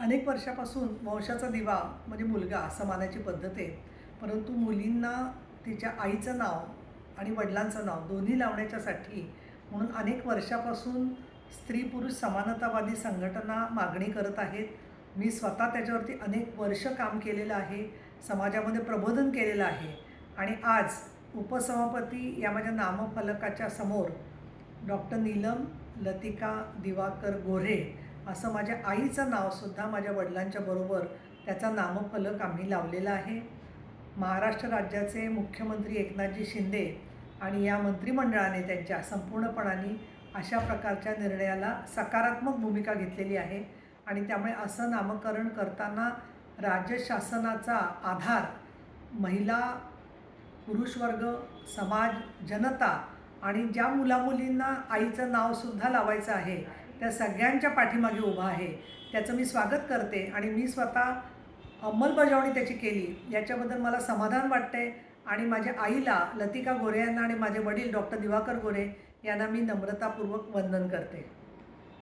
अनेक वर्षापासून वंशाचा दिवा म्हणजे मुलगा असं मानायची पद्धत आहे. परंतु मुलींना तिच्या आईचं नाव आणि वडिलांचं नाव दोन्ही लावण्याच्यासाठी म्हणून अनेक वर्षापासून स्त्री पुरुष समानतावादी संघटना मागणी करत आहेत. मी स्वतः त्याच्यावरती अनेक वर्ष काम केलेलं आहे समाजामध्ये प्रबोधन केलेलं आहे. आणि आज उपसभापती या माझ्या नामफलकाच्या समोर डॉक्टर नीलम लतिका दिवाकर गोरे असं माझ्या आईचं नावसुद्धा माझ्या वडिलांच्या बरोबर त्याचा नामफलक आम्ही लावलेला आहे. महाराष्ट्र राज्याचे मुख्यमंत्री एकनाथजी शिंदे आणि या मंत्रिमंडळाने त्यांच्या संपूर्णपणाने अशा प्रकारच्या निर्णयाला सकारात्मक भूमिका घेतलेली आहे आणि त्यामुळे असं नामकरण करताना राज्य शासनाचा आधार महिला पुरुषवर्ग समाज जनता आणि ज्या मुलामुलींना आईचं नावसुद्धा लावायचं आहे त्या सगळ्यांच्या पाठीमागे उभा आहे. त्याचं मी स्वागत करते आणि मी स्वतः अंमलबजावणी त्याची केली. याच्याबद्दल मला समाधान वाटते आणि माझ्या आईला लतिका गोरे यांना आणि माझे वडील डॉक्टर दिवाकर गोरे यांना मी नम्रतापूर्वक वंदन करते.